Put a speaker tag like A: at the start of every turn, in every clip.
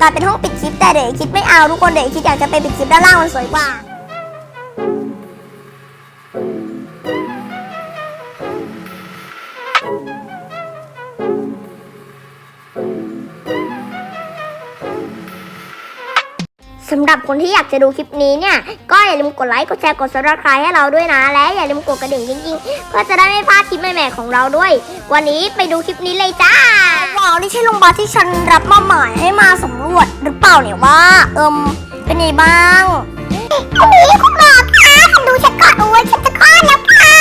A: การเป็นห้องปิดคลิปแต่เด็กคิดไม่เอาทุกคนเด็กคิดอยากจะไปปิดคลิปด้านล่างมันสวยกว่า สำหรับคนที่อยากจะดูคลิปนี้เนี่ย ก็อย่าลืมกดไลค์ กดแชร์ กด subscribe ให้เราด้วยนะ และอย่าลืมกดกระดิ่งจริงๆ เพื่อจะได้ไม่พลาดคลิปใหม่ๆของเราด้วย วันนี้ไปดูคลิปนี้เลยจ้าว้าวนี่ใช่โรงพยาบาลที่ฉันรับมอบหมายให้มาสำรวจหรือเปล่าเนี่ยว่า เอิมเป็นไงบ้างคุณหมีคุณหมอคะคุณดูฉันก่อนโอ้ยฉันจะคลอดแล้วค่ะ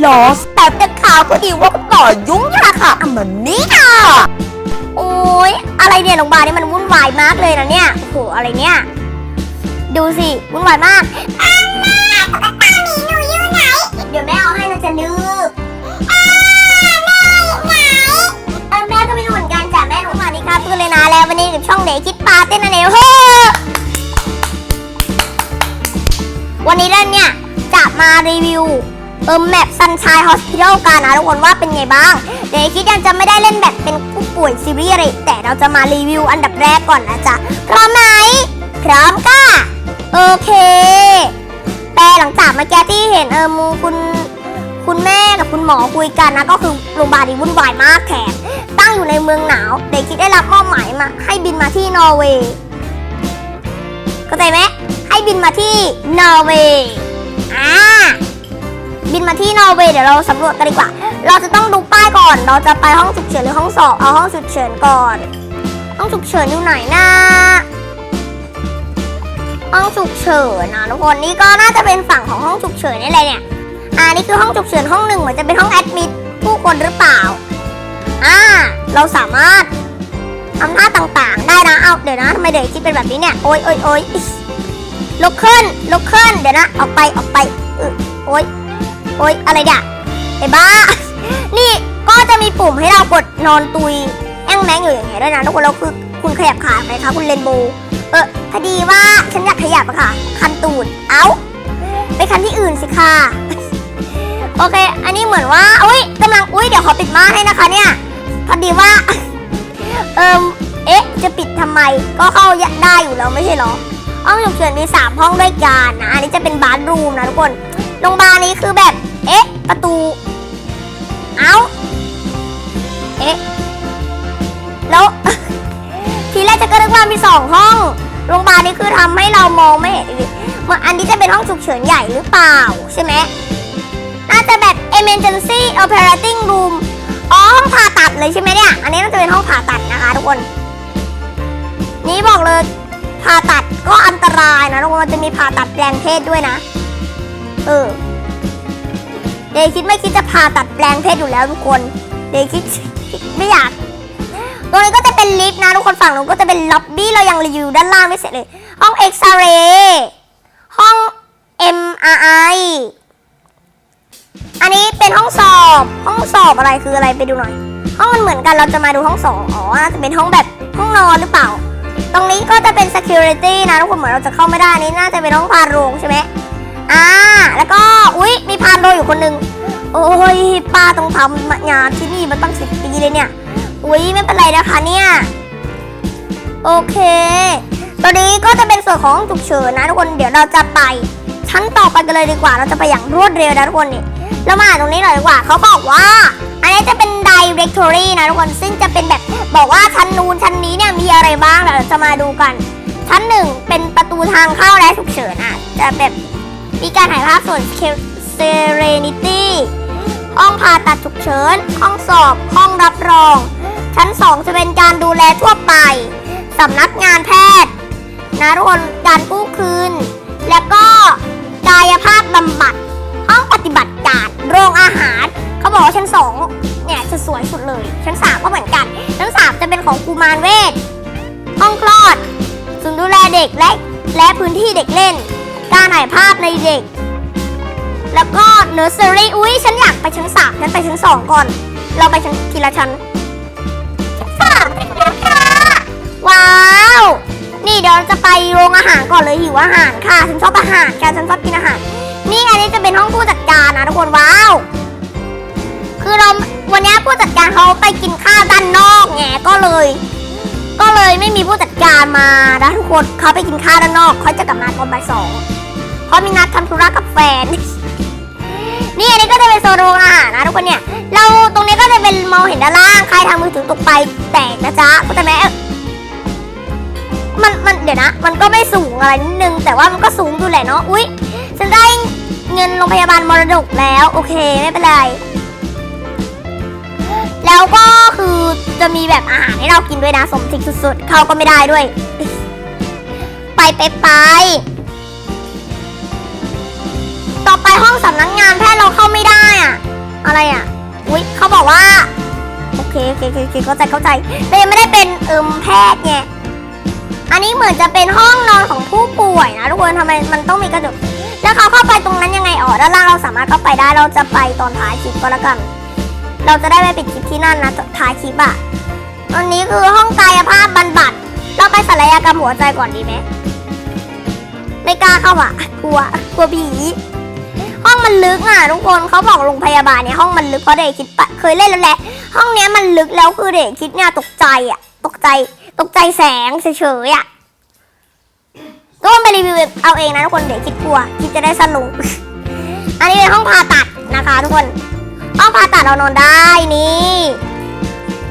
A: หรอแต่เป็นข่าวก็ดีว่าคุณหมอยุ่งยากค่ะเหมือนนี้ค่ะโอ้ยอะไร เนี่ยโรงพยาบาลนี่มันวุ่นวายมากเลยนะเนี่ยโอ้โหอะไรเนี่ย ดูสิวุ่นวายมากอาม่าตุ๊กตาหมีหนูอยู่ไหน เดี๋ยวแม่เอาให้นะจะลืบอาแม่อยู่ไหนเออแม่ก็ไม่รู้เหมือนกันจ้ะแม่หนูมาดีครับเพื่อนเลยนะแล้ววันนี้กับช่องเด็กคิดปาเต้นนะเนี่ยเฮ้อวันนี้เราเนี่ยจะมารีวิวเออแมปซันช i ย h อสพิทอลกันนะทุกคนว่าเป็นไงบ้าง เดี๋ยวคิดยังจะไม่ได้เล่นแบบเป็นผู้ ป่วยซีเรียสเลยแต่เราจะมารีวิวอันดับแรกก่อนนะจ๊ะ พร้อมไหม พร้อมค่ะโอเคแต่หลังจากเมื่อกี้ที่เห็นเออมูคุณคุณแม่กับคุณหมอคุยกันนะก็คือโรงพยาบาลนี้วุ่นวายมากแถมตั้งอยู่ในเมืองหนาวเด็กคิดได้รับมอบหมายมา ให้บินมาที่นอร์เวย์เข้าใจไหมให้บินมาที่นอร์เวย์อ่า บินมาที่นอร์เวย์เดี๋ยวเราสำรวจกันดีกว่า เราจะต้องดูป้ายก่อน เราจะไปห้องฉุกเฉินหรือห้องสอบเอาห้องฉุกเฉินก่อน ห้องฉุกเฉินอยู่ไหนนะห้องฉุกเฉินนะทุกคนนี่ก็น่าจะเป็นฝั่งของห้องฉุกเฉินนี่แหละเนี่ยอ่านี่คือห้องฉุกเฉินห้องหนึ่งเหมือนจะเป็นห้องแอดมิดผู้คนหรือเปล่าอ่าเราสามารถทำหน้าต่างๆ ได้นะเอาเดี๋ยวนะทำไมเด็กคิดเป็นแบบนี้เนี่ยโอ๊ยโอ๊ยโอ๊ยอิ๊ยลุกขึ้นลุกขึ้นเดี๋ยวนะออกไปออกไปเออโอ๊ย โอ๊ยอะไรเนี่ยไอ้บ้า นี่ก็จะมีปุ่มให้เรากดนอนตุยแองแมงอยู่อย่างเงี้ยด้วยนะทุกคนแล้วคือคุณขยับขาไหมคะคุณเรนโบว์เออพอดีว่าฉันอยากขยับอะค่ะ คันตูดเอ้าไปคันที่อื่นสิค่ะโอเค อันนี้เหมือนว่า อุ้ยกำลัง อุ้ยเดี๋ยวขอปิดม่านให้นะคะเนี่ย พอดีว่า เอิมเอ๊ะ จะปิดทำไม ก็เข้าได้อยู่แล้วไม่ใช่เหรอ ห้องฉุกเฉินมีสามห้องด้วยกันนะ อันนี้จะเป็นบาร์รูมนะทุกคน โรงพยาบาลนี้คือแบบ เอ๊ะ ประตู เอ้า เอ๊ะ แล้ว ทีแรกจะก็นึกว่ามีสองห้อง โรงพยาบาลนี้คือทำให้เรามองไม่เห็นมือนอันนี้จะเป็นห้องฉุกเฉินใหญ่หรือเปล่าใช่ไหม น่าจะแบบ emergency operating room อ๋อห้องผ่าตัดเลยใช่ไหมเนี่ย อันนี้น่าจะเป็นห้องผ่าตัดนะคะทุกคน นี่บอกเลยผ่าตัดก็อันตรายนะทุกคนมันจะมีผ่าตัดแปลงเพศด้วยนะ เออ เดย์คิดไม่คิดจะผ่าตัดแปลงเพศอยู่แล้วทุกคน เดย์คิดไม่อยากตรงนี้ก็จะเป็นลิฟต์นะทุกคนฝั่งนู้นก็จะเป็นล็อบบี้เรายังรีวิวด้านล่างไม่เสร็จเลย ห้องเอ็กซเรย์ห้อง MRI อันนี้เป็นห้องสอบ ห้องสอบอะไรคืออะไรไปดูหน่อย ห้องมันเหมือนกันเราจะมาดูห้องสองอ๋อจะเป็นห้องแบบห้องนอนหรือเปล่า ตรงนี้ก็จะเป็น security นะทุกคนเหมือนเราจะเข้าไม่ได้อันนี้น่าจะเป็นห้องพาโรงใช่ไหม อ่า แล้วก็ อุ๊ย มีพานโรงอยู่คนหนึ่งโอ้ย ป้าต้องทำงานที่นี่มาตั้งสิบปีเลยเนี่ย อุ๊ย ไม่เป็นไรนะคะเนี่ย โอเค ตอนนี้ก็จะเป็นส่วนของฉุกเฉินนะทุกคน เดี๋ยวเราจะไปชั้นต่อไปกันเลยดีกว่า เราจะไปอย่างรวดเร็วนะทุกคนนี่เรามาตรงนี้หน่อยดีกว่า เขาบอกว่า อันนี้จะเป็น directory นะทุกคน ซึ่งจะเป็นแบบบอกว่าชั้นนู้นชั้นนี้เนี่ยมีอะไรบ้างเราจะมาดูกัน ชั้นหนึ่งเป็นประตูทางเข้าและฉุกเฉินอะ จะแบบ มีการถ่ายภาพส่วน serenity ห้องผ่าตัดฉุกเฉิน ห้องสอบ ห้องรับรอง ชั้น 2 จะเป็นการดูแลทั่วไป สำนักงานแพทย์นะทุกคนการกู้คืน แล้วก็กายภาพบำบัด ห้องปฏิบัติการ โรงอาหาร เขาบอกว่าชั้น 2 เนี่ยจะสวยสุดเลย ชั้น 3 ก็เหมือนกัน ชั้น 3 จะเป็นของกุมารเวทห้องคลอดศูนย์ดูแลเด็กและและพื้นที่เด็กเล่น การถ่ายภาพในเด็ก แล้วก็เนอร์เซอรี่อุ้ยฉันอยากไปชั้นสามฉันไปชั้นสองก่อน เราไปชั้นทีละชั้นชั้นสามถึงแล้วค่ะ ว้าว นี่เดี๋ยวเราจะไปโรงอาหารก่อนเลยหิวอาหารค่ะ ฉันชอบอาหารค่ะฉันชอบกินอาหาร นี่อันนี้จะเป็นห้องผู้จัดการนะทุกคนว้าว คือเราวันนี้ผู้จัดการเขาไปกินข้าวด้านนอกไงก็เลย ก็เลยไม่มีผู้จัดการมานะทุกคนเขาไปกินข้าวด้านนอกเขาจะกลับมาตอนบ่ายสอง เพราะมีนัดทำธุระกับแฟน นี่อันนี้ก็จะเป็นโซนโรงอาหารนะทุกคนเนี่ย เราตรงนี้ก็จะเป็นมองเห็นด้านล่างใครทำมือถือตกไปแตกนะจ๊ะเข้าใจไหมเอ้ยมันมันเดี๋ยวนะ มันก็ไม่สูงอะไรนิดนึง แต่ว่ามันก็สูงอยู่แหละเนาะ อุ๊ยฉันได้เงินโรงพยาบาลมรดกแล้ว โอเคไม่เป็นไร แล้วก็คือจะมีแบบอาหารให้เรากินด้วยนะ สมจริงสุดๆ เข้าก็ไม่ได้ด้วย ไปไปไป อไปห้องสำนักงานแพทย์เราเข้าไม่ได้อะอะไรอะอุ๊ยเขาบอกว่าโอเคโอเคโอเคเข้าใจเข้าใจแต่ยังไม่ได้เป็นเอิมแพทย์ไงอันนี้เหมือนจะเป็นห้องนอนของผู้ป่วยนะทุกคนทำไมมันต้องมีกระจกแล้วเขาเข้าไปตรงนั้นยังไงอ๋อด้านล่างเราสามารถเข้าไปได้เราจะไปตอนท้ายคลิปก็แล้วกัน เราจะได้ไปปิดคลิปที่นั่นนะท้ายคลิปอะอันนี้คือห้องกายภาพบำบัดเราไปศัลยกรรมหัวใจก่อนดีไหมไม่กล้าเข้าอะกลัวกลัวผี มันลึกอะทุกคนเขาบอกโรงพยาบาลเนี่ยห้องมันลึกเพราะเด็กคิดปะเคยเล่นแล้วแหละ ห้องเนี้ยมันลึกแล้วคือเด็กคิดเนี่ยตกใจอะ ตกใจตกใจแสงเฉยๆอะก็ไปรีวิวเอาเองนะทุกคนเด็กคิดกลัวคิดจะได้สนุกอันนี้เป็นห้องผ่าตัดนะคะทุกคนห้องผ่าตัดเรานอนได้นี่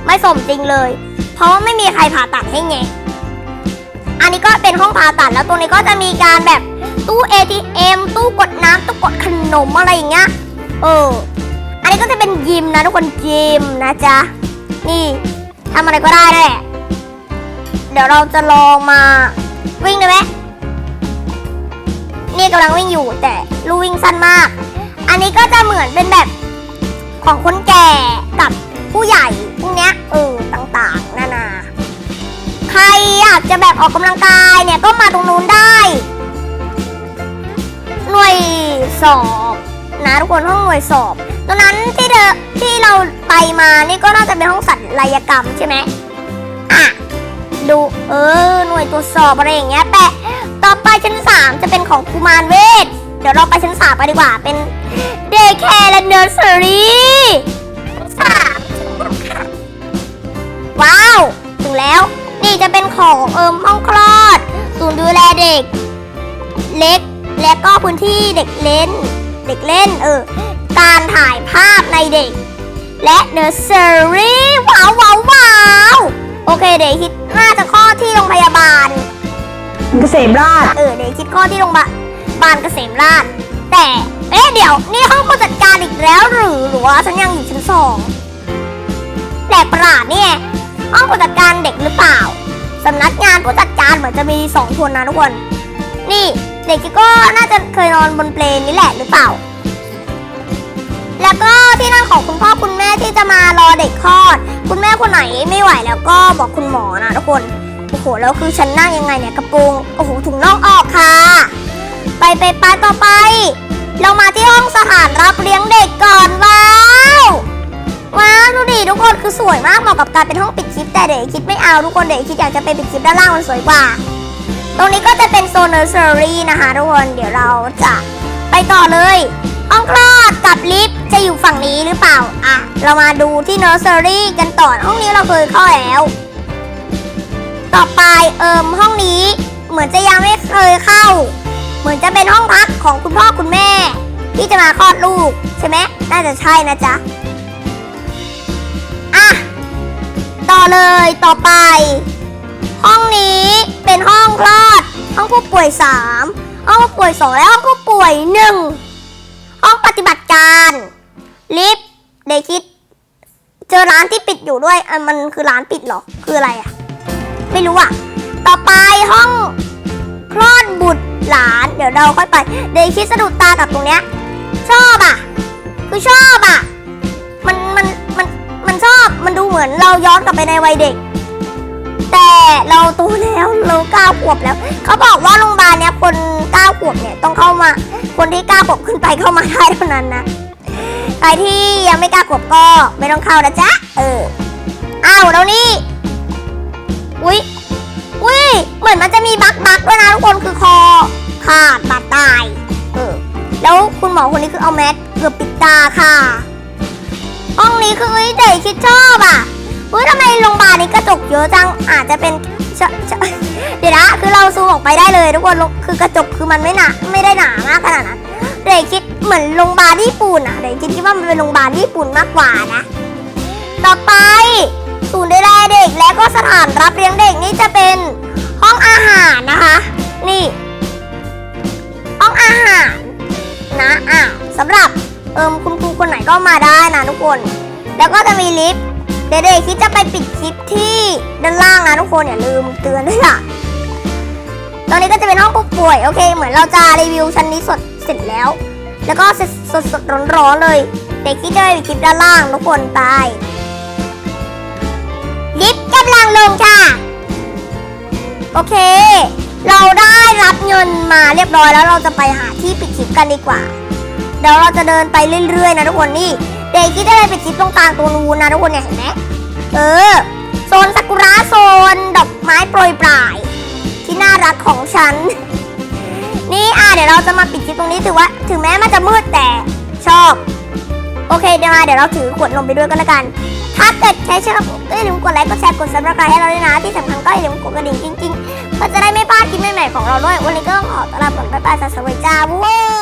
A: ไม่สมจริงเลย เพราะว่าไม่มีใครผ่าตัดให้ไงอันนี้ก็เป็นห้องผ่าตัดแล้วตรงนี้ก็จะมีการแบบ ตู้ ATM ตู้กดน้ำตู้กดขนมอะไรอย่างเงี้ยเออ อันนี้ก็จะเป็นยิมนะทุกคนยิมนะจ๊ะ นี่ทำอะไรก็ได้แหละเดี๋ยวเราจะลองมาวิ่งได้ไหมนี่กำลังวิ่งอยู่แต่ลู่วิ่งสั้นมาก อันนี้ก็จะเหมือนเป็นแบบของคนแก่กับผู้ใหญ่พวกเนี้ยเออต่างๆนานาใครอยากจะแบบออกกำลังกายเนี่ยก็มาตรงนู้นได้ สอบนะทุกคนห้องหน่วยสอบตอนนั้นที่เธอที่เราไปมานี่ก็น่าจะเป็นห้องสัตว์ลายกรรมใช่ไหมอะดูเออหน่วยตรวจสอบอะไรอย่างเงี้ยแต่ต่อไปชั้นสามจะเป็นของกุมารเวทเดี๋ยวเราไปชั้นสามไปดีกว่าเป็นเดย์แคร์และเนอร์เซอรี่ ก็พื้นที่เด็กเล่น เด็กเล่นเออ การถ่ายภาพในเด็ก และเนอร์เซอรี่ว้าวว้าวว้าวโอเคเดี๋ยวคิดน่าจะข้อดที่โรงพยาบาล
B: เกษมราช
A: เออเดี๋ยวคิดข้อดที่โรงพยาบาลเกษมราช แต่เอ๊ะเดี๋ยวนี่ห้องผู้จัดการอีกแล้วหรือหรือว่าฉันยังอยู่ชั้นสองแปลกประหลาดเนี่ยห้องผู้จัดการเด็กหรือเปล่าสำนักงานผู้จัดการเหมือนจะมีสองคนนะทุกคน นี่ เด็กก็น่าจะเคยนอนบนเปลนนี่แหละหรือเปล่า แล้วก็ที่นั่งของคุณพ่อคุณแม่ที่จะมารอเด็กคลอด คุณแม่คนไหนไม่ไหวแล้วก็บอกคุณหมอนะทุกคนโอ้โหแล้วคือฉันนั่งยังไงเนี่ยกระโปรงโอ้โหถุงน่องออกค่ะ ไปไปไปต่อไป เรามาที่ห้องสถานรับเลี้ยงเด็กก่อนว้าวว้าวดูดิทุกคนคือสวยมากเหมาะกับการเป็นห้องปิดคลิปแต่เด็กคิดไม่เอาทุกคนเด็กคิดอยากจะไปปิดคลิปด้านล่างมันสวยกว่า ตรงนี้ก็จะเป็นโซนเนอร์เซอรี่นะคะทุกคน เดี๋ยวเราจะไปต่อเลยห้องคลอดกับลิฟต์จะอยู่ฝั่งนี้หรือเปล่า อะ เรามาดูที่เนอร์เซอรี่กันต่อ ห้องนี้เราเคยเข้าแล้ว ต่อไปเอิมห้องนี้เหมือนจะยังไม่เคยเข้า เหมือนจะเป็นห้องพักของคุณพ่อคุณแม่ ที่จะมาคลอดลูกใช่ไหมน่าจะใช่นะจ๊ะ อะ ต่อเลยต่อไป ห้องนี้เป็นห้องคลอด ห้องผู้ป่วยสามห้องผู้ป่วยสองและห้องผู้ป่วยหนึ่งห้องปฏิบัติการ ลิฟต์เด็กคิด เจอร้านที่ปิดอยู่ด้วยอะมันคือร้านปิดเหรอ คืออะไรอะไม่รู้อะต่อไปห้องคลอดบุตรหลาน เดี๋ยวเราค่อยไป เด็กคิดสะดุดตากับตรงเนี้ย ชอบอะคือชอบอะมันมันมันมันชอบ มันดูเหมือนเราย้อนกลับไปในวัยเด็ก แต่เราโตแล้วเราเก้าขวบแล้ว เขาบอกว่าโรงพยาบาลเนี้ยคนเก้าขวบเนี่ยต้องเข้ามา คนที่เก้าขวบขึ้นไปเข้ามาได้เท่านั้นนะใครที่ยังไม่เก้าขวบก็ไม่ต้องเข้านะจ๊ะเอออ้าวแล้วนี่อุ้ยอุ้ยเหมือนมันจะมีบักบักด้วยนะทุกคนคือคอขาดบาดตายเออแล้วคุณหมอคนนี้คือเอาแมสเกือบปิดตาค่ะห้องนี้คือเอ้ยเด็กคิดชอบอะ เฮ้ยทำไมโรงพยาบาลนี้กระจกเยอะจังอาจจะเป็นเดี๋ยวนะคือเราซูมออกไปได้เลยทุกคนคือกระจกคือมันไม่หนาไม่ได้หนามากขนาดนั้นเด็กคิดเหมือนโรงพยาบาลญี่ปุ่นอะเด็กคิดคิดว่ามันเป็นโรงพยาบาลญี่ปุ่นมากกว่านะ ต่อไปศูนย์ดูแลเด็กและก็สถานรับเลี้ยงเด็กนี่จะเป็นห้องอาหารนะคะ นี่ ห้องอาหารนะอะสำหรับเอิมคุณครูคนไหนก็มาได้นะทุกคน แล้วก็จะมีลิฟต์ เด็กคิดจะไปปิดคลิปที่ด้านล่างนะทุกคนอย่าลืมเตือนด้วยล่ะ ตอนนี้ก็จะเป็นห้องผู้ป่วยโอเค เหมือนเราจะรีวิวชั้นนี้สดเสร็จแล้ว แล้วก็สดสดสดร้อนๆเลย เด็กคิดจะไปปิดคลิปด้านล่างทุกคนตายลิฟต์กำลังลงค่ะโอเค เราได้รับเงินมาเรียบร้อยแล้วเราจะไปหาที่ปิดคลิปกันดีกว่า เดี๋ยวเราจะเดินไปเรื่อยๆนะทุกคนนี่ เด็กที่ได้ไปปิดคลิปตรงกลางตรงนู้นนะทุกคนเนี่ยเห็นไหมเออ โซนซากุระโซนดอกไม้โปรยปลาย ที่น่ารักของฉัน นี่อะเดี๋ยวเราจะมาปิดคลิปตรงนี้ถือว่า ถึงแม้มันจะมืดแต่ชอบ โอเคเดี๋ยวมาเดี๋ยวเราถือขวดนมไปด้วยก็แล้วกัน ถ้าเกิดใครชอบก็อย่าลืมกดไลค์กดแชร์กดซับสไครต์ให้เราด้วยนะ ที่สำคัญก็อย่าลืมกดกระดิ่งจริงๆเพื่อจะได้ไม่พลาดคลิปใหม่ๆของเราด้วยวันนี้ก็ต้องขอตลาก่อนบ๊ายบายสวัสดีจ้าวู้